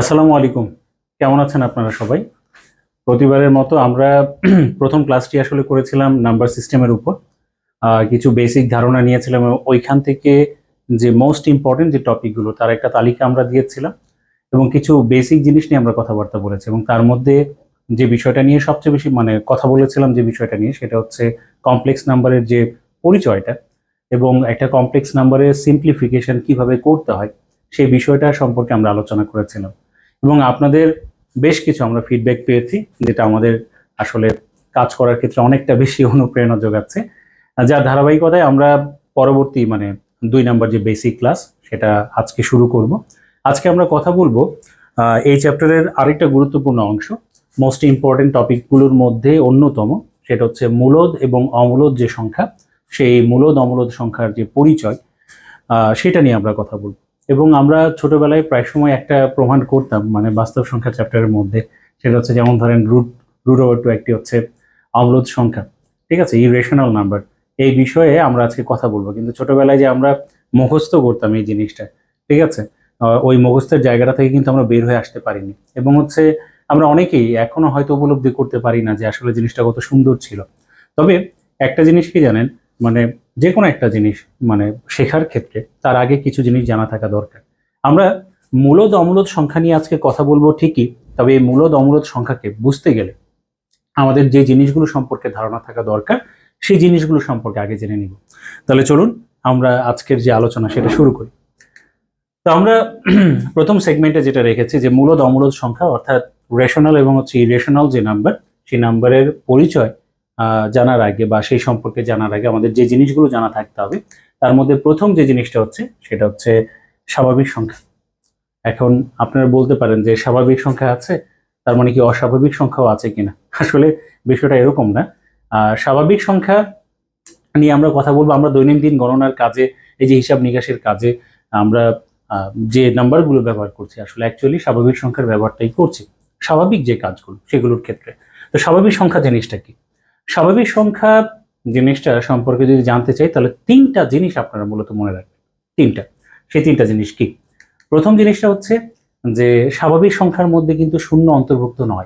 আসসালামু আলাইকুম। কেমন আছেন আপনারা সবাই? প্রতিবারের মতো আমরা প্রথম ক্লাসটি আসলে করেছিলাম নাম্বার সিস্টেমের উপর। কিছু বেসিক ধারণা নিয়েছিলাম ওইখান থেকে যে মোস্ট ইম্পর্টেন্ট যে টপিকগুলো, তার একটা তালিকা আমরা দিয়েছিলাম এবং কিছু বেসিক জিনিস নিয়ে আমরা কথাবার্তা বলেছি এবং তার মধ্যে যে বিষয়টা নিয়ে সবচেয়ে বেশি মানে কথা বলেছিলাম যে বিষয়টা নিয়ে, সেটা হচ্ছে কমপ্লেক্স নাম্বারের যে পরিচয়টা এবং একটা কমপ্লেক্স নাম্বারের সিম্পলিফিকেশন কীভাবে করতে হয় সেই বিষয়টা সম্পর্কে আমরা আলোচনা করেছিলাম। এবং আপনাদের বেশ কিছু আমরা ফিডব্যাক পেয়েছি, যেটা আমাদের আসলে কাজ করার ক্ষেত্রে অনেকটা বেশি অনুপ্রেরণা যোগাচ্ছে। যার ধারাবাহিকতায় আমরা পরবর্তী মানে দুই নাম্বার যে বেসিক ক্লাস সেটা আজকে শুরু করব। আজকে আমরা কথা বলব এই চ্যাপ্টারের আরেকটা গুরুত্বপূর্ণ অংশ মোস্ট ইম্পর্টেন্ট টপিকগুলোর মধ্যে অন্যতম, সেটা হচ্ছে মূলদ এবং অমূলদ যে সংখ্যা, সেই মূলদ অমূলদ সংখ্যার যে পরিচয় সেটা নিয়ে আমরা কথা বলব। এবং আমরা ছোটবেলায় প্রায় সময় একটা প্রমাণ করতাম মানে বাস্তব সংখ্যা চ্যাপ্টারের মধ্যে। সেটা হচ্ছে যেমন ধরেন রুট রুট ওভার টু একটি হচ্ছে অম্লদ সংখ্যা। ঠিক আছে? ইরেশনাল নাম্বার এই বিষয়ে আমরা আজকে কথা বলব। কিন্তু ছোটবেলায় যে আমরা মুখস্থ করতাম এই জিনিসটা, ঠিক আছে? ওই মুখস্থের জায়গাটা থেকে কিন্তু আমরা বের হয়ে আসতে পারিনি। এবং হচ্ছে আমরা অনেকেই এখনও হয়তো উপলব্ধি করতে পারি না যে আসলে জিনিসটা কত সুন্দর ছিল। তবে একটা জিনিস কি জানেন? মানে যে কোনো একটা জিনিস মানে শেখার ক্ষেত্রে তার আগে কিছু জিনিস জানা থাকা দরকার। আমরা মূলদ অমূলদ সংখ্যা নিয়ে আজকে কথা বলব ঠিকই, তবে এই মূলদ অমূলদ সংখ্যাকে বুঝতে গেলে আমাদের যে জিনিসগুলো সম্পর্কে ধারণা থাকা দরকার, সেই জিনিসগুলো সম্পর্কে আগে জেনে নিব। তাহলে চলুন আমরা আজকের যে আলোচনা সেটা শুরু করি। তো আমরা প্রথম সেগমেন্টে যেটা রেখেছি যে মূলদ অমূলদ সংখ্যা অর্থাৎ রেশনাল এবং হচ্ছে ইরেশনাল যে নাম্বার সেই নাম্বারের পরিচয় জানার আগে বা সেই সম্পর্কে জানার আগে আমাদের যে জিনিসগুলো জানা থাকতে হবে, তার মধ্যে প্রথম যে জিনিসটা হচ্ছে, সেটা হচ্ছে স্বাভাবিক সংখ্যা। এখন আপনারা বলতে পারেন যে স্বাভাবিক সংখ্যা আছে, তার মানে কি অস্বাভাবিক সংখ্যাও আছে কিনা? আসলে বিষয়টা এরকম না। স্বাভাবিক সংখ্যা নিয়ে আমরা কথা বলব, আমরা দৈনন্দিন গণনার কাজে, এই যে হিসাব নিকাশের কাজে, আমরা যে নাম্বারগুলো ব্যবহার করছি, আসলে অ্যাকচুয়ালি স্বাভাবিক সংখ্যার ব্যবহারটাই করছি। স্বাভাবিক যে কাজগুলো, সেগুলোর ক্ষেত্রে। তো স্বাভাবিক সংখ্যা জিনিসটা কি? স্বাভাবিক সংখ্যা জিনিসটা সম্পর্কে যদি জানতে চাই, তাহলে তিনটা জিনিস আপনারা মূলত মনে রাখবেন। তিনটা। সেই তিনটা জিনিস কি? প্রথম জিনিসটা হচ্ছে যে, স্বাভাবিক সংখ্যার মধ্যে কিন্তু শূন্য অন্তর্ভুক্ত নয়।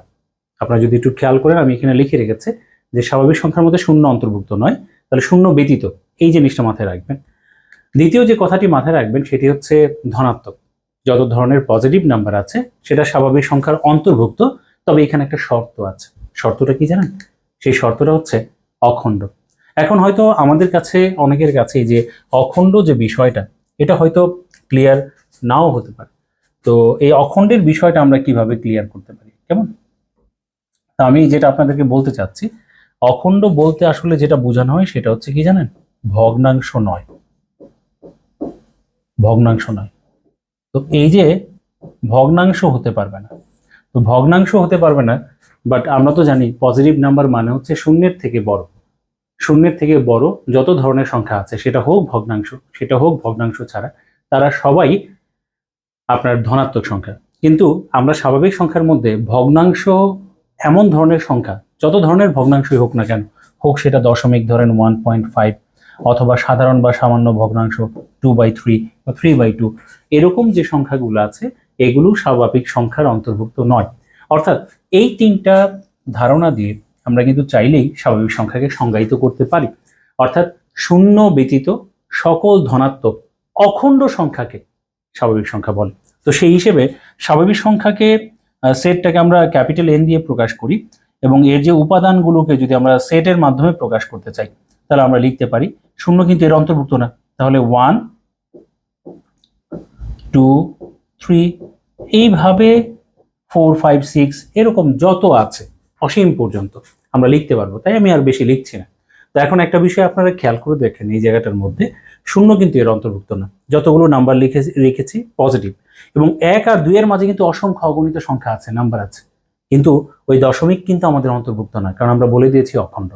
আপনারা যদি একটু খেয়াল করেন, আমি এখানে লিখে রেখেছি যে, স্বাভাবিক সংখ্যার মধ্যে শূন্য অন্তর্ভুক্ত নয়, তাহলে শূন্য ব্যতীত এই জিনিসটা মাথায় রাখবেন। দ্বিতীয় যে কথাটি মাথায় রাখবেন, সেটি হচ্ছে ধনাত্মক। যত ধরনের পজিটিভ নাম্বার আছে, সেটা স্বাভাবিক সংখ্যার অন্তর্ভুক্ত, তবে এখানে একটা শর্ত আছে। শর্তটা কি জানেন? সেই শর্তটা হচ্ছে অখণ্ড। এখন হয়তো আমাদের কাছে, অনেকের কাছে যে অখণ্ড যে বিষয়টা, এটা হয়তো ক্লিয়ার নাও হতে পারে। তো এই অখণ্ডের বিষয়টা আমরা কীভাবে ক্লিয়ার করতে পারি? কেমন? তা আমি যেটা আপনাদেরকে বলতে চাচ্ছি, অখণ্ড বলতে আসলে যেটা বোঝানো হয় সেটা হচ্ছে কি জানেন? ভগ্নাংশ নয়। ভগ্নাংশ নয়। তো এই যে ভগ্নাংশ হতে পারবে না, তো ভগ্নাংশ হতে পারবে না বাট আমরা তো জানি পজিটিভ নাম্বার মানে হচ্ছে শূন্যের থেকে বড়। শূন্যের থেকে বড় যত ধরনের সংখ্যা আছে, সেটা হোক ভগ্নাংশ, সেটা হোক ভগ্নাংশ ছাড়া, তারা সবাই আপনার ধনাত্মক সংখ্যা। কিন্তু আমরা স্বাভাবিক সংখ্যার মধ্যে ভগ্নাংশ এমন ধরনের সংখ্যা, যত ধরনের ভগ্নাংশই হোক না কেন, হোক সেটা দশমিক ধরেন ওয়ান পয়েন্ট ফাইভ অথবা সাধারণ বা সামান্য ভগ্নাংশ টু বাই থ্রি বা থ্রি বাই টু এরকম যে সংখ্যাগুলো আছে, এগুলো স্বাভাবিক সংখ্যার অন্তর্ভুক্ত নয়। অর্থাৎ এই তিনটা ধারণা দিয়ে আমরা কিন্তু চাইলেই স্বাভাবিক সংখ্যাকে সংজ্ঞায়িত করতে পারি। অর্থাৎ শূন্য ব্যতীত সকল ধনাত্মক অখণ্ড সংখ্যাকে স্বাভাবিক সংখ্যা বলে। তো সেই হিসেবে স্বাভাবিক সংখ্যাকে সেটটাকে আমরা ক্যাপিটাল এন দিয়ে প্রকাশ করি এবং এর যে উপাদানগুলোকে যদি আমরা সেটের মাধ্যমে প্রকাশ করতে চাই, তাহলে আমরা লিখতে পারি, শূন্য কিন্তু এর অন্তর্ভুক্ত না, তাহলে ওয়ান টু থ্রি এইভাবে ফোর, ফাইভ, সিক্স, এরকম যত আছে, অসীম পর্যন্ত আমরা লিখতে পারব। তাই আমি আর বেশি লিখছি না। তো এখন একটা বিষয় আপনারা খেয়াল করে দেখেন এই জায়গাটার মধ্যে। শূন্য কিন্তু এর অন্তর্ভুক্ত না। যতগুলো নাম্বার লিখে রেখেছি পজিটিভ এবং এক আর দুইয়ের মাঝে কিন্তু অসংখ্য অগণিত সংখ্যা আছে, নাম্বার আছে। কিন্তু ওই দশমিক কিন্তু আমাদের অন্তর্ভুক্ত না, কারণ আমরা বলে দিয়েছি অখণ্ড।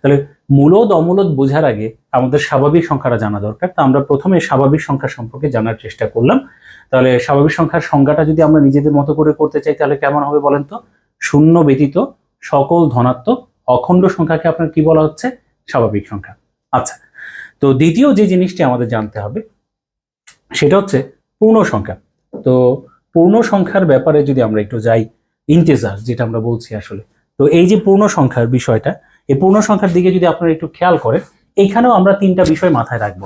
তাহলে মূলদ অমূলদ বোঝার আগে আমাদের স্বাভাবিক সংখ্যাটা জানা দরকার। তা আমরা প্রথমে স্বাভাবিক সংখ্যা সম্পর্কে জানার চেষ্টা করলাম। তাহলে স্বাভাবিক সংখ্যার সংজ্ঞাটা যদি আমরা নিজেদের মতো করে করতে চাই, তাহলে কেমন হবে বলেন তো? শূন্য ব্যতীত সকল ধনাত্মক অখণ্ড সংখ্যাকে আপনার কি বলা হচ্ছে? স্বাভাবিক সংখ্যা। আচ্ছা তো দ্বিতীয় যে জিনিসটি আমাদের জানতে হবে, সেটা হচ্ছে পূর্ণ সংখ্যা। তো পূর্ণ সংখ্যার ব্যাপারে যদি আমরা একটু যাই, ইন্টেজার যেটা আমরা বলছি আসলে, তো এই যে পূর্ণ সংখ্যার বিষয়টা এই পূর্ণ সংখ্যার দিকে যদি আপনারা একটু খেয়াল করেন, এইখানেও আমরা তিনটা বিষয় মাথায় রাখব।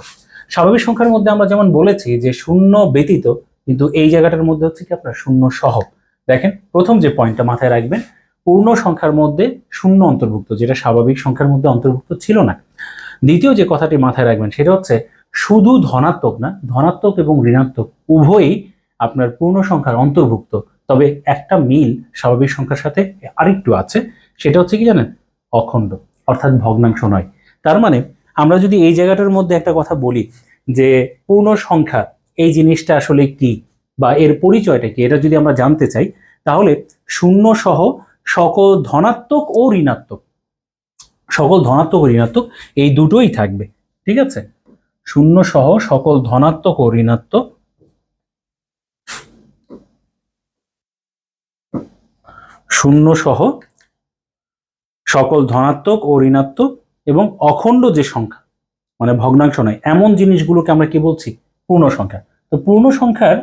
স্বাভাবিক সংখ্যার মধ্যে আমরা যেমন বলেছি যে শূন্য ব্যতীত, কিন্তু এই জায়গাটার মধ্যে হচ্ছে কি আপনার শূন্য সহ দেখেন, প্রথম যে পয়েন্টটা মাথায় রাখবেন, পূর্ণ সংখ্যার মধ্যে শূন্য অন্তর্ভুক্ত, যেটা স্বাভাবিক সংখ্যার মধ্যে অন্তর্ভুক্ত ছিল না। দ্বিতীয় যে কথাটি মাথায় রাখবেন, সেটা হচ্ছে শুধু ধনাত্মক না, ধনাত্মক এবং ঋণাত্মক উভয়ই আপনার পূর্ণ সংখ্যার অন্তর্ভুক্ত। তবে একটা মিল স্বাভাবিক সংখ্যার সাথে আরেকটু আছে, সেটা হচ্ছে কি জানেন? অখণ্ড, অর্থাৎ ভগ্নাংশ নয়। তার মানে আমরা যদি এই জায়গাটার মধ্যে একটা কথা বলি যে পূর্ণ সংখ্যা এই জিনিসটা আসলে কি বা এর পরিচয়টা কি, এটা যদি আমরা জানতে চাই, তাহলে শূন্য সহ সকল ধনাত্মক ও ঋণাত্মক, সকল ধনাত্মক ও ঋণাত্মক এই দুটোই থাকবে, ঠিক আছে? শূন্য সহ সকল ধনাত্মক ও ঋণাত্মক, শূন্য সহ সকল ধনাত্মক ও ঋণাত্মক এবং অখণ্ড যে সংখ্যা মানে ভগ্নাংশ নয়, এমন জিনিসগুলোকে আমরা কি বলছি? পূর্ণ সংখ্যা। তো পূর্ণ সংখ্যার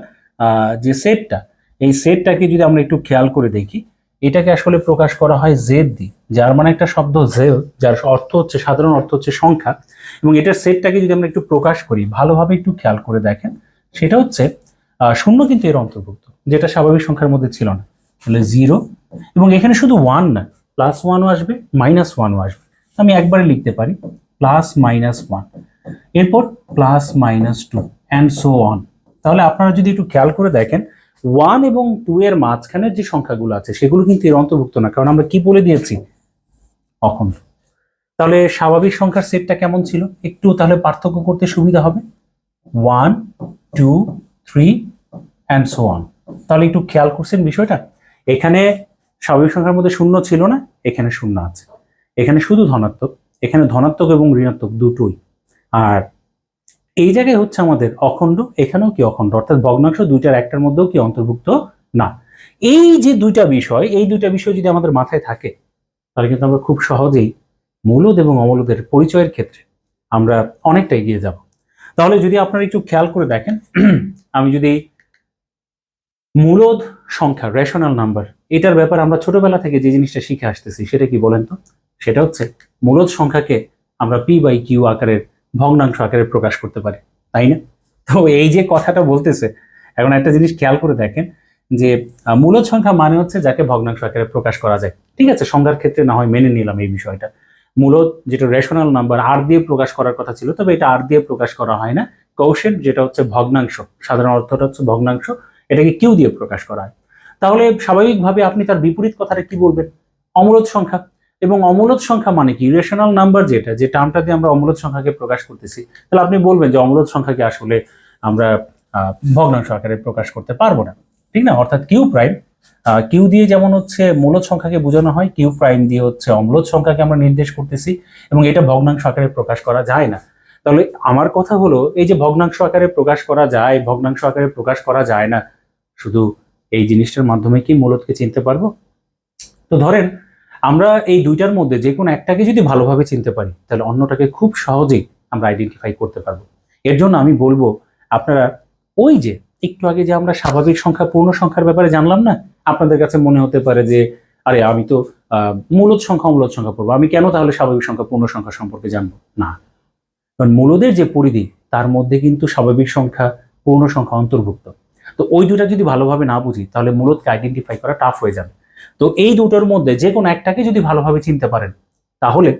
যে সেটটা, এই সেটটাকে যদি আমরা একটু খেয়াল করে দেখি, এটাকে আসলে প্রকাশ করা হয় জেদ দিয়ে। যার মানে একটা শব্দ জেল যার অর্থ হচ্ছে, সাধারণ অর্থ হচ্ছে সংখ্যা। এবং এটার সেটটাকে যদি আমরা একটু প্রকাশ করি, ভালোভাবে একটু খেয়াল করে দেখেন, সেটা হচ্ছে শূন্য কিন্তু এর অন্তর্ভুক্ত, যেটা স্বাভাবিক সংখ্যার মধ্যে ছিল না, তাহলে জিরো এবং এখানে শুধু ওয়ান না প্লাস ওয়ানও আসবে মাইনাস ওয়ানও আসবে। আমি একবারে লিখতে পারি প্লাস মাইনাস ওয়ান এরপর plus minus two and so on তাহলে আপনারা যদি একটু খেয়াল করে দেখেন ওয়ান এবং টু এর মাঝখানের যে সংখ্যাগুলো আছে, সেগুলো কিন্তু এর অন্তর্ভুক্ত না, কারণ আমরা কি বলে দিয়েছি? অখণ্ড তাহলে স্বাভাবিক সংখ্যার সেটটা কেমন ছিল? একটু তাহলে পার্থক্য করতে সুবিধা হবে। One two three and so on তাহলে একটু খেয়াল করছেন বিষয়টা? এখানে স্বাভাবিক সংখ্যার মধ্যে শূন্য ছিল না, এখানে শূন্য আছে। এখানে শুধু ধনাত্মক, এখানে ধনাত্মক এবং ঋণাত্মক দুটোই। আর এই জায়গায় হচ্ছে আমাদের অখণ্ড, এখানেও কি অখণ্ড? অর্থাৎ ভগ্নাংশ দুইটার একটার মধ্যেও কি অন্তর্ভুক্ত না। এই যে দুইটা বিষয়, এই দুইটা বিষয় যদি আমাদের মাথায় থাকে, তাহলে কিন্তু আমরা খুব সহজেই মূলদ এবং অমূলদের পরিচয়ের ক্ষেত্রে আমরা অনেকটা এগিয়ে যাব। তাহলে যদি আপনারা একটু খেয়াল করে দেখেন, আমি যদি মূলদ সংখ্যা রেশনাল নাম্বার এটার ব্যাপার আমরা ছোটবেলা থেকে যে জিনিসটা শিখে আসতেছি, সেটা কি বলেন তো? সেটা হচ্ছে মূলদ সংখ্যাকে আমরা পি বাই কিউ আকারের ভগ্নাংশ আকারে প্রকাশ করতে পারি, তাই না? তো এই যে কথাটা বলতেছে, এখন একটা জিনিস খেয়াল করে দেখেন যে মূলদ সংখ্যা মানে হচ্ছে যাকে ভগ্নাংশ আকারে প্রকাশ করা যায়। ঠিক আছে সংখ্যার ক্ষেত্রে না হয় মেনে নিলাম এই বিষয়টা। মূলত যেটা রেশনাল নাম্বার আর দিয়ে প্রকাশ করার কথা ছিল, তবে এটা আর দিয়ে প্রকাশ করা হয় না। কৌশেন যেটা হচ্ছে ভগ্নাংশ, সাধারণ অর্থটা হচ্ছে ভগ্নাংশ, এটাকে কিউ দিয়ে প্রকাশ করা হয়। তাহলে স্বাভাবিকভাবে আপনি তার বিপরীত কথাটা কি বলবেন? অমূলদ সংখ্যা। এবং অমূলদ সংখ্যা মানে কি? রেশনাল নাম্বার যেটা, যে টার্মটা দিয়ে আমরা অমূলদ সংখ্যাকে প্রকাশ করতেছি। তাহলে আপনি বলবেন যে অমূলদ সংখ্যাকে আসলে আমরা ভগ্নাংশ আকারে প্রকাশ করতে পারব না। ঠিক না? অর্থাৎ কিউ প্রাইম কিউ দিয়ে যেমন হচ্ছে মূলদ সংখ্যাকে বোঝানো হয় কিউ প্রাইম দিয়ে হচ্ছে অম্লদ সংখ্যাকে আমরা নির্দেশ করতেছি এবং এটা ভগ্নাংশ আকারে প্রকাশ করা যায় না। তাহলে আমার কথা হলো, এই যে ভগ্নাংশ আকারে প্রকাশ করা যায়, ভগ্নাংশ আকারে প্রকাশ করা যায় না, শুধু এই জিনিসটার মাধ্যমে কি মূলতকে চিনতে পারব? তো ধরেন, আমরা এই দুইটার মধ্যে যে কোনো একটাকে যদি ভালোভাবে চিনতে পারি, তাহলে অন্যটাকে খুব সহজেই আমরা আইডেন্টিফাই করতে পারব। এর জন্য আমি বলব, আপনারা ওই যে, একটু আগে যে আমরা স্বাভাবিক সংখ্যা, পূর্ণ সংখ্যার ব্যাপারে জানলাম না? আপনাদের কাছে মনে হতে পারে যে, আরে আমি তো মূলদ সংখ্যা মূলদ সংখ্যা পড়ব। আমি কেন তাহলে স্বাভাবিক সংখ্যা, পূর্ণ সংখ্যা সম্পর্কে জানব? না। কারণ মূলদের যে পরিধি, তার মধ্যে কিন্তু স্বাভাবিক সংখ্যা, পূর্ণ সংখ্যা অন্তর্ভুক্ত। তো ওই দুটা যদি ভালোভাবে না বুঝি, তাহলে মূলদকে আইডেন্টিফাই করা টাফ হয়ে যাবে। তো এই দুটোর মধ্যে যে কোনো একটাকে যদি ভালোভাবে চিনতে পারেন, তাহলে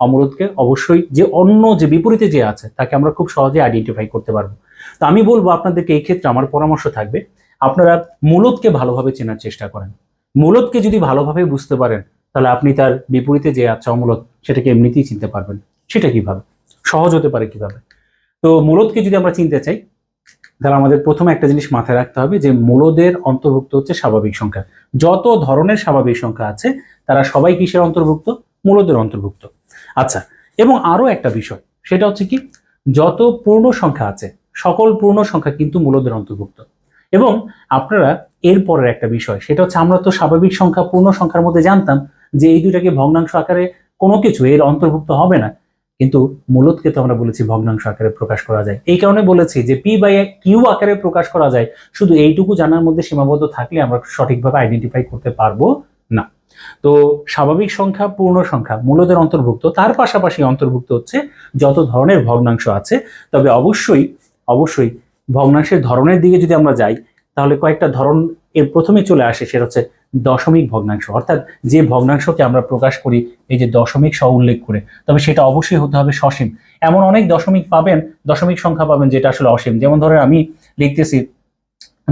অমরদকে অবশ্যই যে অন্য যে বিপরীতে যে আছে, তাকে আমরা খুব সহজে আইডেন্টিফাই করতে পারব। তো আমি বলব আপনাদেরকে এই ক্ষেত্রে আমার পরামর্শ থাকবে, আপনারা মূলতকে ভালোভাবে চেনার চেষ্টা করেন। মূলতকে যদি ভালোভাবে বুঝতে পারেন, তাহলে আপনি তার বিপরীতে যে আছে অমূলত সেটাকে এমনিতেই চিনতে পারবেন। সেটা কীভাবে? সহজ হতে পারে কীভাবে? তো মূলতকে যদি আমরা চিনতে চাই তাহলে আমাদের প্রথমে একটা জিনিস মাথায় রাখতে হবে যে মূলদের অন্তর্ভুক্ত হচ্ছে স্বাভাবিক সংখ্যা। যত ধরনের স্বাভাবিক সংখ্যা আছে, তারা সবাই কিসের অন্তর্ভুক্ত? মূলদের অন্তর্ভুক্ত। আচ্ছা এবং আরও একটা বিষয়, সেটা হচ্ছে কি, যত পূর্ণ সংখ্যা আছে, সকল পূর্ণ সংখ্যা কিন্তু মূলদের অন্তর্ভুক্ত। এবং আপনারা এরপরের একটা বিষয়, সেটা হচ্ছে আমরা তো স্বাভাবিক সংখ্যা, পূর্ণ সংখ্যার মধ্যে জানতাম যে এই দুটাকে ভগ্নাংশ আকারে কোনো কিছু এর অন্তর্ভুক্ত হবে না। কিন্তু মূলদকে তো আমরা বলেছি ভগ্নাংশ আকারে প্রকাশ করা যায়। এই কারণে বলেছি যে পি বাই কিউ আকারে প্রকাশ করা যায়, শুধু এইটুকু জানার মধ্যে সীমাবদ্ধ থাকলে আমরা সঠিকভাবে আইডেন্টিফাই করতে পারব না। তো স্বাভাবিক সংখ্যা, পূর্ণ সংখ্যা মূলদের অন্তর্ভুক্ত, তার পাশাপাশি অন্তর্ভুক্ত হচ্ছে যত ধরনের ভগ্নাংশ আছে। তবে অবশ্যই অবশ্যই ভগ্নাংশের ধরনের দিকে যদি আমরা যাই, তাহলে কয়েকটা ধরন এর প্রথমে চলে আসে, সেটা হচ্ছে দশমিক ভগ্নাংশ। অর্থাৎ যে ভগ্নাংশকে আমরা প্রকাশ করি, এই যে দশমিক সহ উল্লেখ করে, তবে সেটা অবশ্যই হতে হবে সসীম। এমন অনেক দশমিক পাবেন, দশমিক সংখ্যা পাবেন যেটা আসলে অসীম। যেমন ধরেন আমি লিখতেছি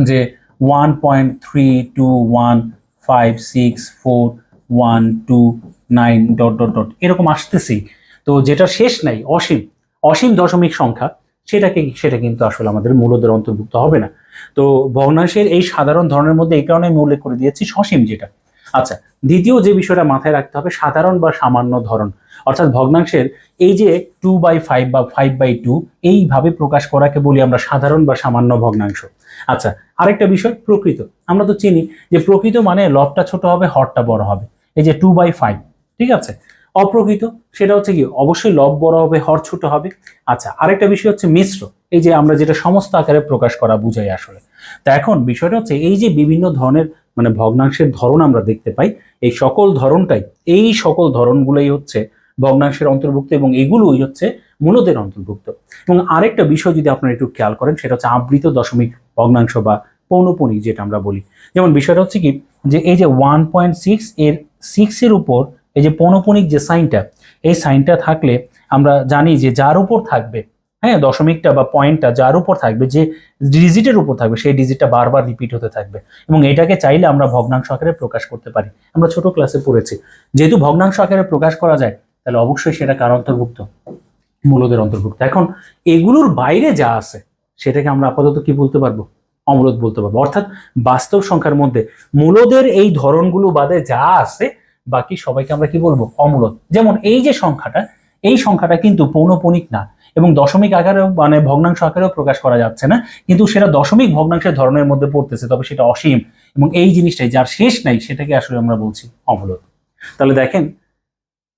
যে one point three two one five six four one two nine dot dot dot এরকম আসতেছি তো যেটা শেষ নাই, অসীম। অসীম দশমিক সংখ্যা, সেটাকে, সেটা কিন্তু আসলে আমাদের মূলদের অন্তর্ভুক্ত হবে না। তো ভগ্নাংশের এই সাধারণ ধরনের মধ্যে এই কারণে আমি উল্লেখ করে দিয়েছি সসীম যেটা। আচ্ছা দ্বিতীয় যে বিষয়টা মাথায় রাখতে হবে, সাধারণ বা সামান্য ধরন। অর্থাৎ ভগ্নাংশের এই যে টু বাই ফাইভ বা ফাইভ বাই টু এইভাবে প্রকাশ করাকে বলি আমরা সাধারণ বা সামান্য ভগ্নাংশ। আচ্ছা আরেকটা বিষয়, প্রকৃত। আমরা তো চিনি যে প্রকৃত মানে লবটা ছোট হবে, হরটা বড় হবে। এই যে টু বাই ফাইভ ঠিক আছে? অপ্রকৃত, সেটা হচ্ছে কি, অবশ্যই লব বড় হবে, হর ছোট হবে। আচ্ছা আরেকটা বিষয় হচ্ছে মিশ্র। এই যে আমরা যেটা সমস্ত আকারে প্রকাশ করা বুঝাই আসলে। তা এখন বিষয়টা হচ্ছে এই যে বিভিন্ন ধরনের মানে ভগ্নাংশের ধরন আমরা দেখতে পাই, এই সকল ধরনটাই, এই সকল ধরনগুলোই হচ্ছে ভগ্নাংশের অন্তর্ভুক্ত এবং এগুলোই হচ্ছে মূলদের অন্তর্ভুক্ত। এবং আরেকটা বিষয় যদি আপনারা একটু খেয়াল করেন, সেটা হচ্ছে আবৃত দশমিক ভগ্নাংশ বা পৌনপণিক যেটা আমরা বলি। যেমন বিষয়টা হচ্ছে কি যে এই যে ওয়ান পয়েন্ট সিক্স এর সিক্সের উপর এই যে পৌনপণিক যে সাইনটা, এই সাইনটা থাকলে আমরা জানি যে যার উপর থাকবে হ্যাঁ দশমিকটা বা পয়েন্টটা যার উপর থাকবে, যে ডিজিটের উপর থাকবে, সেই ডিজিটটা বারবার রিপিট হতে থাকবে। এবং এটাকে চাইলে আমরা ভগ্নাংশ আকারে প্রকাশ করতে পারি। আমরা ছোট ক্লাসে পড়েছি। যেহেতু ভগ্নাংশ আকারে প্রকাশ করা যায়, তাহলে অবশ্যই সেটা কার অন্তর্ভুক্ত? মূলদের অন্তর্ভুক্ত। এখন, এগুলোর বাইরে যা আছে, সেটাকে আমরা আপাতত কি বলতে পারব? অমূলদ বলতে পারব। অর্থাৎ বাস্তব সংখ্যার মধ্যে মূলদের এই ধরনগুলো বাদে যা আছে, বাকি সবাইকে আমরা কি বলব? অমূলদ। যেমন এই যে সংখ্যাটা, এই সংখ্যাটা কিন্তু পৌনপণিক না। এবং দশমিক আকারেও মানে ভগ্নাংশ আকারেও প্রকাশ করা যাচ্ছে না। কিন্তু সেটা দশমিক ভগ্নাংশের ধরনের মধ্যে পড়তেছে, তবে সেটা অসীম। এবং এই জিনিসটাই, যার শেষ নাই, সেটাকে আসলে আমরা বলছি অমূলদ তাহলে দেখেন,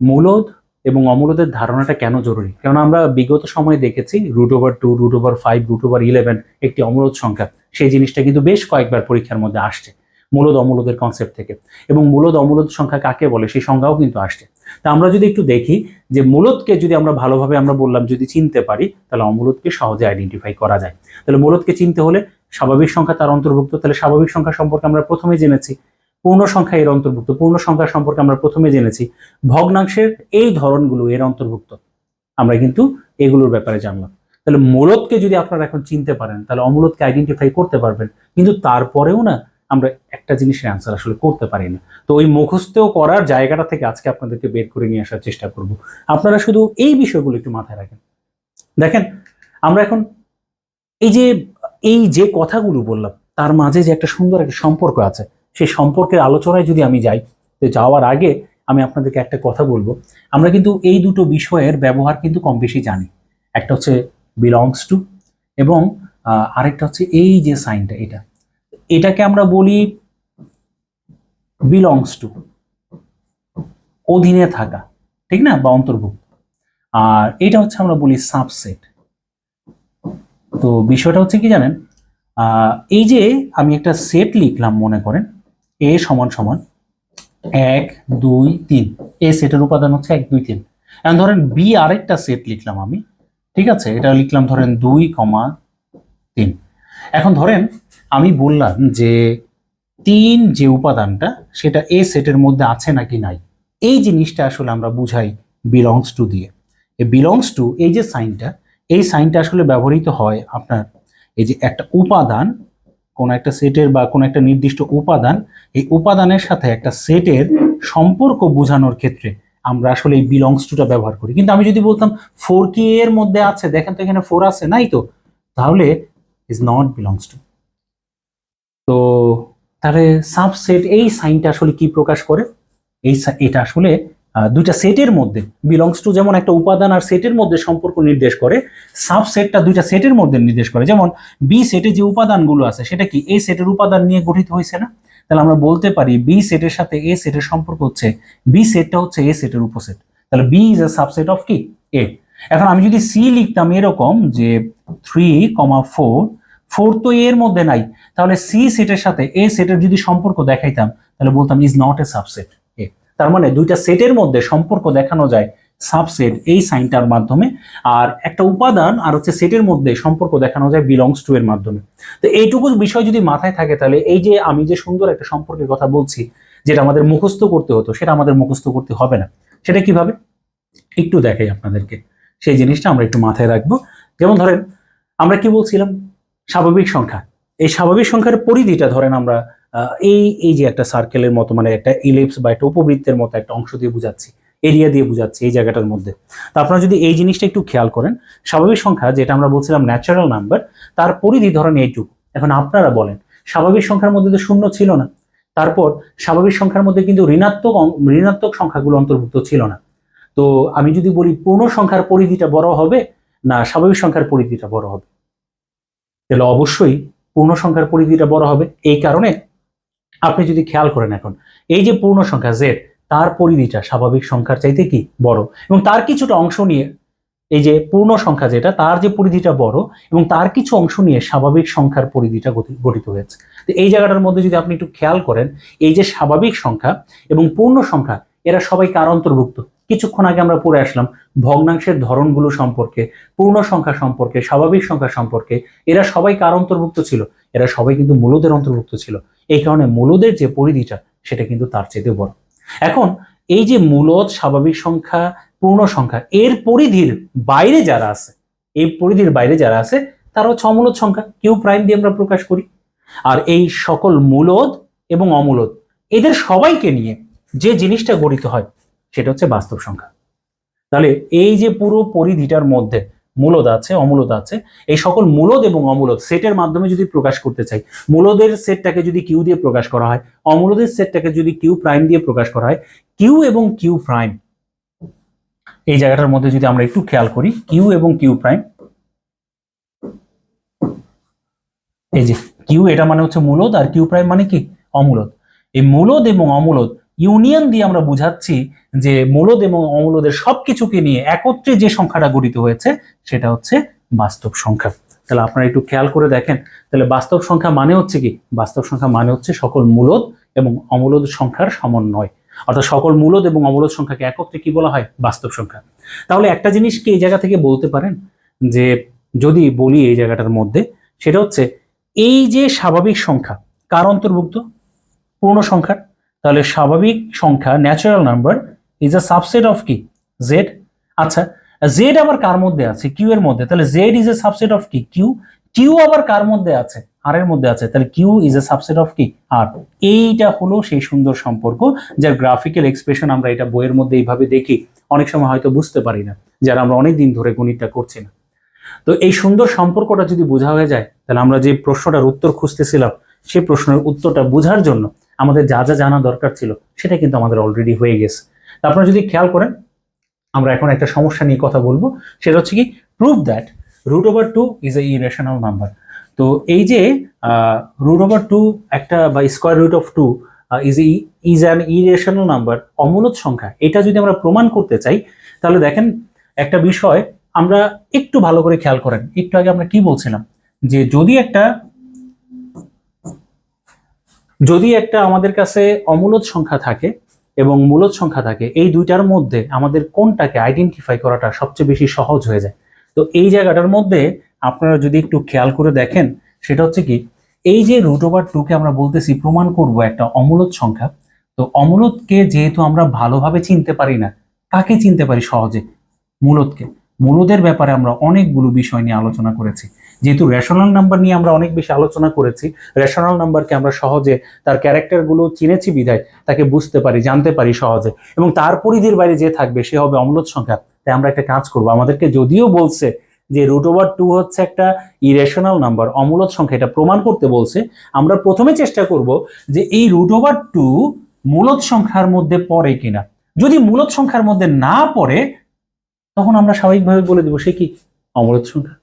মূলদ এবং অমূলদের ধারণাটা কেন জরুরি? কারণ আমরা বিগত সময়ে দেখেছি root over two root over five root over eleven একটি অমূলদ সংখ্যা। সেই জিনিসটা কিন্তু বেশ কয়েকবার পরীক্ষার মধ্যে আসছে। মূলদ অমূলদের কনসেপ্ট থেকে। এবং মূলদ অমূলদ সংখ্যা কাকে বলে সেই সংজ্ঞাও কিন্তু আসছে। তা আমরা যদি একটু দেখি যে মূলদকে যদি আমরা ভালোভাবে আমরা বললাম, যদি চিনতে পারি, তাহলে অমূলদকে সহজে আইডেন্টিফাই করা যায়। তাহলে মূলদকে চিনতে হলে স্বাভাবিক সংখ্যা তার অন্তর্ভুক্ত। তাহলে স্বাভাবিক সংখ্যা সম্পর্কে আমরা প্রথমে জেনেছি। পূর্ণ সংখ্যা এর অন্তর্ভুক্ত। পূর্ণ সংখ্যা সম্পর্কে আমরা প্রথমে জেনেছি। ভগ্নাংশের এই ধরনগুলো এর অন্তর্ভুক্ত। আমরা কিন্তু এগুলোর ব্যাপারে জানলাম। তাহলে মূলদকে যদি আপনারা এখন চিনতে পারেন, তাহলে অমূলদকে আইডেন্টিফাই করতে পারবেন। কিন্তু তারপরেও না আমরা একটা জিনিসের অ্যান্সার আসলে করতে পারি না। তো ওই মুখস্থ করার জায়গাটা থেকে আজকে আপনাদেরকে বের করে নিয়ে আসার চেষ্টা করব। আপনারা শুধু এই বিষয়গুলো একটু মাথায় রাখেন। দেখেন, আমরা এখন এই যে এই যে কথাগুলো বললাম, তার মাঝে যে একটা সুন্দর একটা সম্পর্ক আছে, সেই সম্পর্কের আলোচনায় যদি আমি যাই, তো যাওয়ার আগে আমি আপনাদেরকে একটা কথা বলব। আমরা কিন্তু এই দুটো বিষয়ের ব্যবহার কিন্তু কম বেশি জানি। একটা হচ্ছে বিলংস টু এবং আরেকটা হচ্ছে এই যে সাইনটা এটা। এটাকে আমরা বলি বিলংস টু অধীনে থাকা, ঠিক না? বা অন্তর্ভুক্ত। আর এটা হচ্ছে আমরা বলি সাবসেট তো বিষয়টা হচ্ছে কি জানেন? এই যে আমি একটা সেট লিখলাম, মনে করেন এ সমান সমান এক, দুই, তিন। এ সেটের উপাদান হচ্ছে এক, দুই, তিন। এখন ধরেন বি আরেকটা সেট লিখলাম আমি, ঠিক আছে? এটা লিখলাম ধরেন দুই, কমা তিন। এখন ধরেন আমি বললাম যে তিন যে উপাদানটা, সেটা এ সেটের মধ্যে আছে নাকি নাই? এই জিনিসটা আসলে আমরা বুঝাই বিলংস টু দিয়ে। এই বিলংস টু এই যে সাইনটা, এই সাইনটা আসলে ব্যবহৃত হয় আপনার এই যে একটা উপাদান, কোন একটা সেটের বা কোন একটা নির্দিষ্ট উপাদান, এই উপাদানের সাথে একটা সেটের সম্পর্ক বোঝানোর ক্ষেত্রে আমরা আসলে এই বিলংস টুটা ব্যবহার করি। কিন্তু আমি যদি বলতাম ফোর কি এর মধ্যে আছে, দেখেন তো এখানে ফোর আছে, নাই তো? তাহলে ইজ নট বিলংস টু তো তাহলে সাবসেট এই সাইনটা আসলে কি প্রকাশ করে? এই এটা আসলে দুইটা সেটের মধ্যে বিলংস টু যেমন একটা উপাদান আর সেটের মধ্যে সম্পর্ক নির্দেশ করে সাবসেটটা দুইটা সেটের মধ্যে নির্দেশ করে। যেমন বি সেটে যে উপাদানগুলো আছে, সেটা কি এ সেটের উপাদান নিয়ে গঠিত হয়েছে না? তাহলে আমরা বলতে পারি বি সেটের সাথে এ সেটের সম্পর্ক হচ্ছে বি সেটটা হচ্ছে এ সেটের উপসেট। তাহলে B is a subset of কি? এ এখন আমি যদি সি লিখতাম এরকম যে থ্রি কমা ফোর ফোর তো এর মধ্যে নাই। তাহলে সি সেটের সাথে এ সেটের যদি সম্পর্ক দেখাইতাম, তাহলে বলতাম is not a subset A তার মানে দুইটা সেটের মধ্যে সম্পর্ক দেখানো যায় সাবসেট এই সাইনটার মাধ্যমে। আর একটা উপাদান আর হচ্ছে সেটের মধ্যে সম্পর্ক দেখানো যায় বিলংস টু এর মাধ্যমে। তো এইটুকু বিষয় যদি মাথায় থাকে, তাহলে এই যে আমি যে সুন্দর একটা সম্পর্কের কথা বলছি, যেটা আমাদের মুখস্থ করতে হতো, সেটা আমাদের মুখস্থ করতে হবে না। সেটা কীভাবে? একটু দেখাই আপনাদেরকে। সেই জিনিসটা আমরা একটু মাথায় রাখব। যেমন ধরেন, আমরা কি বলছিলাম? স্বাভাবিক সংখ্যা। এই স্বাভাবিক সংখ্যার পরিধিটা ধরেন আমরা এই এই যে একটা সার্কেলের মতো মানে একটা ইলিপস বা একটা উপবৃত্তের মতো একটা অংশ দিয়ে বুঝাচ্ছি এরিয়া দিয়ে বুঝাচ্ছি এই জায়গাটার মধ্যে। তো আপনারা যদি এই জিনিসটা একটু খেয়াল করেন, স্বাভাবিক সংখ্যা যেটা আমরা বলছিলাম ন্যাচারাল নাম্বার তার পরিধি ধরেন এইটুকু এখন আপনারা বলেন, স্বাভাবিক সংখ্যার মধ্যে তো শূন্য ছিল না। তারপর স্বাভাবিক সংখ্যার মধ্যে কিন্তু ঋণাত্মক ঋণাত্মক সংখ্যাগুলো অন্তর্ভুক্ত ছিল না। তো আমি যদি বলি, পূর্ণ সংখ্যার পরিধিটা বড় হবে না, স্বাভাবিক সংখ্যার পরিধিটা বড় হবে? তাহলে অবশ্যই পূর্ণ সংখ্যার পরিধিটা বড় হবে। এই কারণে আপনি যদি খেয়াল করেন এখন, এই যে পূর্ণ সংখ্যা জেড তার পরিধিটা স্বাভাবিক সংখ্যার চাইতে কি বড়? এবং তার কিছুটা অংশ নিয়ে এই যে পূর্ণ সংখ্যা যেটা, তার যে পরিধিটা বড় এবং তার কিছু অংশ নিয়ে স্বাভাবিক সংখ্যার পরিধিটা গঠিত হয়েছে। তো এই জায়গাটার মধ্যে যদি আপনি একটু খেয়াল করেন, এই যে স্বাভাবিক সংখ্যা এবং পূর্ণ সংখ্যা এরা সবাই কার অন্তর্ভুক্ত? কিছুক্ষণ আগে আমরা পড়ে আসলাম, ভগ্নাংশের ধরনগুলো সম্পর্কে, পূর্ণ সংখ্যা সম্পর্কে, স্বাভাবিক সংখ্যা সম্পর্কে। এরা সবাই কার অন্তর্ভুক্ত ছিল? এরা সবাই কিন্তু মূলদের অন্তর্ভুক্ত ছিল। এই কারণে মূলদের যে পরিধিটা, সেটা কিন্তু তার চেয়ে বড়। এখন, এই যে মূলদ, স্বাভাবিক সংখ্যা, পূর্ণ সংখ্যা, এর পরিধির বাইরে যারা আছে, এই পরিধির বাইরে যারা আছে, তারা হচ্ছে অমূলদ সংখ্যা। কিউ প্রাইম দিয়ে আমরা প্রকাশ করি। আর এই সকল মূলদ এবং অমূলদ, এদের সবাইকে নিয়ে যে জিনিসটা গঠিত হয় সেটা হচ্ছে বাস্তব সংখ্যা। তাহলে এই যে পুরো পরিধিটার মধ্যে মূলদ আছে, অমূলদ আছে, এই সকল মূলদ এবং অমূলদ সেটের মাধ্যমে যদি প্রকাশ করতে চাই, মূলদের সেটটাকে যদি কিউ দিয়ে প্রকাশ করা হয়, অমূলদের সেটটাকে যদি কিউ প্রাইম দিয়ে প্রকাশ করা হয় কিউ এবং কিউ প্রাইম এই জায়গাটার মধ্যে যদি আমরা একটু খেয়াল করি কিউ এবং কিউ প্রাইম এই যে কিউ এটা মানে হচ্ছে মূলদ আর কিউ প্রাইম মানে কি? অমূলদ। এই মূলদ এবং অমূলদ ইউনিয়ন দিয়ে আমরা বুঝাচ্ছি যে মূলদ এবং অমূলদের সবকিছুকে নিয়ে একত্রে যে সংখ্যাটা গঠিত হয়েছে, সেটা হচ্ছে বাস্তব সংখ্যা। তাহলে আপনারা একটু খেয়াল করে দেখেন। তাহলে বাস্তব সংখ্যা মানে হচ্ছে কি? বাস্তব সংখ্যা মানে হচ্ছে সকল মূলদ এবং অমূলদ সংখ্যার সমন্বয়। অর্থাৎ সকল মূলদ এবং অমূলদ সংখ্যাকে একত্রে কি বলা হয়? বাস্তব সংখ্যা। তাহলে একটা জিনিস কি এই জায়গা থেকে বলতে পারেন? যে যদি বলি এই জায়গাটার মধ্যে, সেটা হচ্ছে এই যে স্বাভাবিক সংখ্যা, কার অন্তর্ভুক্ত? পূর্ণ সংখ্যা তাহলে স্বাভাবিক সংখ্যা natural number is a subset of কি? জেড আচ্ছা জেড আবার কার মধ্যে আছে? কিউ এর মধ্যে। তাহলে Z is a subset of কি? কিউ কিউ আবার কার মধ্যে আছে? আর এর মধ্যে আছে। তাহলে Q is a subset of কি? আর এইটা হলো সেই সুন্দর সম্পর্ক, যার গ্রাফিক্যাল এক্সপ্রেশন আমরা এটা বইয়ের মধ্যে এইভাবে দেখি। অনেক সময় হয়তো বুঝতে পারি না, যারা আমরা অনেক দিন ধরে গণিতটা করছি না। তো এই সুন্দর সম্পর্কটা যদি বোঝা হয়ে যায়, তাহলে আমরা যে প্রশ্নটার উত্তর খুঁজতেছিলাম সেই প্রশ্নের উত্তরটা বোঝার জন্য আমাদের যা যা জানা দরকার ছিল সেটা কিন্তু আমাদের অলরেডি হয়ে গেছে। আপনারা যদি খেয়াল করেন, আমরা এখন একটা সমস্যা নিয়ে কথা বলব। সেটা হচ্ছে কি prove that root over two is a irrational number তো এই যে রুট ওভার টু একটা বা square root of two is is an irrational number অমূলদ সংখ্যা, এটা যদি আমরা প্রমাণ করতে চাই, তাহলে দেখেন একটা বিষয়, আমরা একটু ভালো করে খেয়াল করেন। একটু আগে আমরা কি বলছিলাম? যে যদি একটা যদি একটা আমাদের কাছে অমূলদ সংখ্যা থাকে এবং মূলদ সংখ্যা থাকে, এই দুইটার মধ্যে আমাদের কোনটাকে আইডেন্টিফাই করাটা সবচেয়ে বেশি সহজ হয়ে যায়? তো এই জায়গাটার মধ্যে আপনারা যদি একটু খেয়াল করে দেখেন, সেটা হচ্ছে কি, এই যে রুট ওভার টুকে আমরা বলতেছি, প্রমাণ করব একটা অমূলদ সংখ্যা। তো অমূলদকে যেহেতু আমরা ভালোভাবে চিনতে পারি না, কাকে চিনতে পারি সহজে? মূলদকে। মূলদের ব্যাপারে আমরা অনেকগুলো বিষয় নিয়ে আলোচনা করেছি। যেহেতু রেশনাল নাম্বার নিয়ে আমরা অনেক বেশি আলোচনা করেছি রেশনাল নাম্বারকে আমরা সহজে তার ক্যারেক্টারগুলো চিনেছি বিধায় তাকে বুঝতে পারি, জানতে পারি সহজে। এবং তার পরিধির বাইরে যে থাকবে সে হবে অমূলদ সংখ্যা। তাই আমরা একটা কাজ করব। আমাদেরকে যদিও বলছে যে রুট ওভার টু হচ্ছে একটা ইরেশনাল নাম্বার অমূলত সংখ্যা, এটা প্রমাণ করতে বলছে। আমরা প্রথমে চেষ্টা করব যে এই রুট ওভার টু মূলত সংখ্যার মধ্যে পড়ে কিনা। যদি মূলত সংখ্যার মধ্যে না পড়ে তখন আমরা স্বাভাবিকভাবে বলে দেবো, সে কি অমরত সংখ্যা?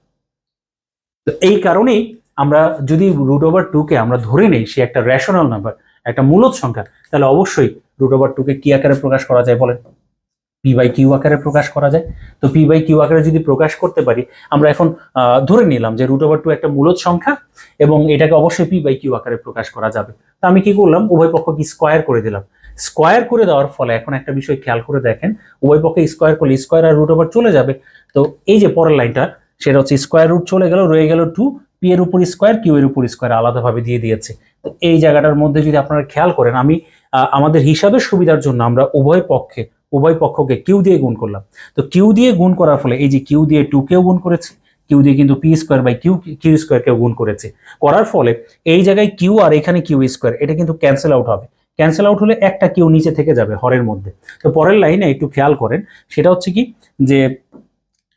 তো এই কারণেই আমরা যদি রুট ওভার টুকে আমরা ধরে নেই, সে একটা রেশনাল নাম্বার একটা মূলত সংখ্যা, তাহলে অবশ্যই রুট ওভার টুকে কি আকারে প্রকাশ করা যায় বলেন? পি বাই কিউ আকারে প্রকাশ করা যায়। তো পি বাই কিউ আকারে যদি প্রকাশ করতে পারি, আমরা এখন ধরে নিলাম যে রুট ওভার টু একটা মূলত সংখ্যা এবং এটাকে অবশ্যই পি বাই কিউ আকারে প্রকাশ করা যাবে। তো আমি কি করলাম? উভয় পক্ষকে স্কোয়ার করে দিলাম। স্কোয়ার করে দেওয়ার ফলে, এখন একটা বিষয় খেয়াল করে দেখেন, উভয় পক্ষে স্কোয়ার করলে স্কোয়ার আর রুট ওভার চলে যাবে। তো এই যে পরের লাইনটা, সেটা হচ্ছে স্কোয়ার রুট চলে গেল, রয়ে গেল টু পি এর উপর স্কোয়ার কিউ এর উপর স্কোয়ার আলাদাভাবে দিয়ে দিয়েছে। তো এই জায়গাটার মধ্যে যদি আপনারা খেয়াল করেন, আমি আমাদের হিসাবের সুবিধার জন্য আমরা উভয় পক্ষে, উভয় পক্ষকে কিউ দিয়ে গুণ করলাম। তো কিউ দিয়ে গুণ করার ফলে, এই যে কিউ দিয়ে টু কেও গুণ করেছে কিউ দিয়ে কিন্তু P square by Q Q স্কোয়ারকেও গুণ করেছে। করার ফলে, এই জায়গায় কিউ আর এখানে কিউ স্কোয়ার এটা কিন্তু ক্যান্সেল আউট হবে। ক্যান্সেল আউট হলে একটা কিউ নিচে থেকে যাবে হরের মধ্যে। তো পরের লাইনে একটু খেয়াল করেন, সেটা হচ্ছে কি যে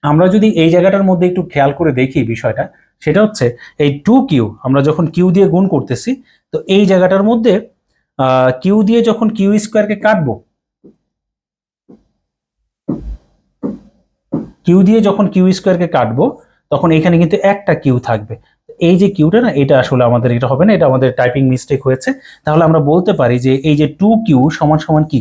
আমরা যদি এই জায়গাটার মধ্যে একটু খেয়াল করে দেখি বিষয়টা, সেটা হচ্ছে এই টু কিউ, আমরা যখন কিউ দিয়ে গুণ করতেছি, তো এই জায়গাটার মধ্যে কিউ দিয়ে যখন কিউ স্কোয়ারকে কাটবো, কিউ দিয়ে যখন কিউ স্কোয়ারকে কাটবো, তখন এখানে কিন্তু একটা কিউ থাকবে। এই যে কিউটা না, এটা আসলে আমাদের এটা হবে না, এটা আমাদের টাইপিং মিস্টেক হয়েছে। তাহলে আমরা বলতে পারি যে এই যে টু কিউ সমান সমান কি?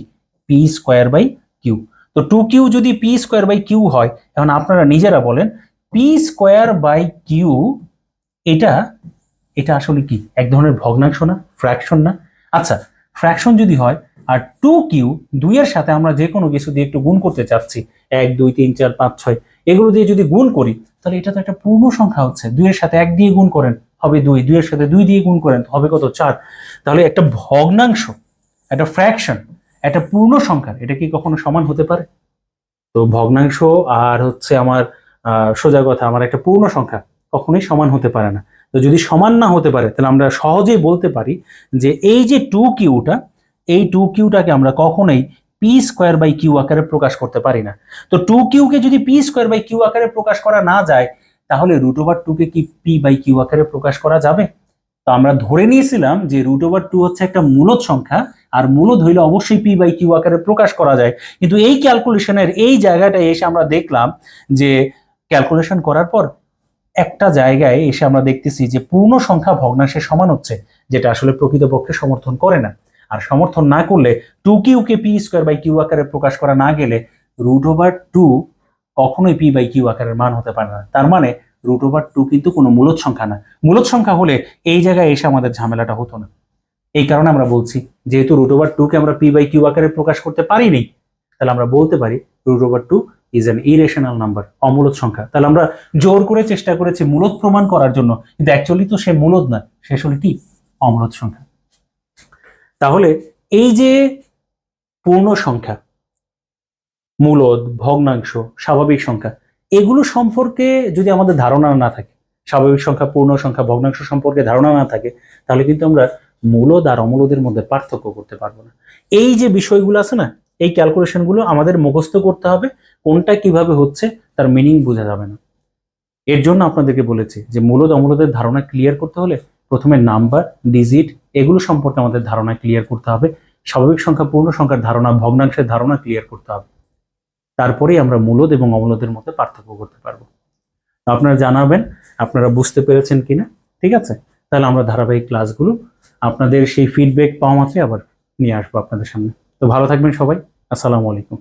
পি স্কোয়ার বাই কিউ তো টু কিউ যদি পি স্কোয়ার বাই কিউ হয়, এখন আপনারা নিজেরা বলেন পি স্কোয়ার বাই কিউ এটা এটা আসলে কি? এক ধরনের ভগ্নাংশ না? ফ্র্যাকশন না? আচ্ছা ফ্র্যাকশন যদি হয়, আর টু কিউ দুইয়ের সাথে আমরা যে কোনো কিছু দিয়ে একটু গুণ করতে চাচ্ছি, এক, দুই, তিন, চার, পাঁচ, ছয় এগুলো দিয়ে যদি গুণ করি, তাহলে এটা তো একটা পূর্ণ সংখ্যা হচ্ছে। দুইয়ের সাথে এক দিয়ে গুণ করেন, হবে দুই। দুইয়ের সাথে দুই দিয়ে গুণ করেন, হবে কত? চার। তাহলে একটা ভগ্নাংশ, একটা ফ্র্যাকশন একটা পূর্ণ সংখ্যা এটা কি কখনো সমান হতে পারে? তো ভগ্নাংশ আর হচ্ছে আমার সোজা কথা, আমার একটা পূর্ণ সংখ্যা কখনোই সমান হতে পারে না। তো যদি সমান না হতে পারে, তাহলে আমরা সহজেই বলতে পারি যে এই যে টু কিউটা এই টু কিউটাকে আমরা কখনোই পি স্কোয়ার বাই কিউ আকারে প্রকাশ করতে পারি না। তো টু কিউকে যদি পি স্কোয়ার বাই কিউ আকারে প্রকাশ করা না যায়, তাহলে রুট ওভার টুকে কি পি বাই কিউ আকারে প্রকাশ করা যাবে? তো আমরা ধরে নিয়েছিলাম যে রুট ওভার টু হচ্ছে একটা মূলদ সংখ্যা, আর মূলদ হইলে অবশ্যই পি বাই কিউ আকারে প্রকাশ করা যায়। কিন্তু এই ক্যালকুলেশনের এই জায়গাটায় এসে আমরা দেখলাম যে ক্যালকুলেশন করার পর একটা জায়গায় এসে আমরা দেখতেছি যে পূর্ণ সংখ্যা ভগ্নাংশের সমান হচ্ছে, যেটা আসলে প্রকৃতপক্ষে সমর্থন করে না। আর সমর্থন না করলে টু কিউকে পি স্কোয়ার বাই কিউ আকারে প্রকাশ করা না গেলে রুট ওভার টু কখনোই পি বাই কিউ আকারের মান হতে পারে না। তার মানে রুট ওভার টু কিন্তু কোনো মূলদ সংখ্যা না। মূলদ সংখ্যা হলে এই জায়গায় এসে আমাদের ঝামেলাটা হতো না। এই কারণে আমরা বলছি, যেহেতু রুট ওভার টুকে আমরা পি বাই কিউ আকারে প্রকাশ করতে পারিনি, তাহলে আমরা বলতে পারি root over two is an irrational number অমূলদ সংখ্যা। তাহলে আমরা জোর করে চেষ্টা করেছি মূলত প্রমাণ করার জন্য, কিন্তু অ্যাকচুয়ালি তো সে মূলত না সে আসলে কি? অমূলদ সংখ্যা। তাহলে এই যে পূর্ণ সংখ্যা, মূলদ, ভগ্নাংশ, স্বাভাবিক সংখ্যা, এগুলো সম্পর্কে যদি আমাদের ধারণা না থাকে, স্বাভাবিক সংখ্যা, পূর্ণ সংখ্যা, ভগ্নাংশ সম্পর্কে ধারণা না থাকে, তাহলে কিন্তু আমরা মূলদ আর অমূলদের মধ্যে পার্থক্য করতে পারব না। এই যে বিষয়গুলো আছে না, এই ক্যালকুলেশনগুলো আমাদের মুখস্থ করতে হবে, কোনটা কীভাবে হচ্ছে তার মিনিং বোঝা যাবে না। এর জন্য আপনাদেরকে বলেছি যে মূলদ অমূলদের ধারণা ক্লিয়ার করতে হলে প্রথমে নাম্বার, ডিজিট এগুলো সম্পর্কে আমাদের ধারণা ক্লিয়ার করতে হবে। স্বাভাবিক সংখ্যা পূর্ণ সংখ্যার ধারণা, ভগ্নাংশের ধারণা ক্লিয়ার করতে হবে। তারপরেই আমরা মূলদ এবং অমূলদের মধ্যে পার্থক্য করতে পারব। আপনারা জানাবেন, আপনারা বুঝতে পেরেছেন কিনা? ঠিক আছে? তাহলে আমরা ধারাবাহিক ক্লাসগুলো আপনাদের সেই ফিডব্যাক পাওয়া মাত্রই আবার নিয়ে আসব আপনাদের সামনে। তো ভালো থাকবেন সবাই। আসসালামু আলাইকুম।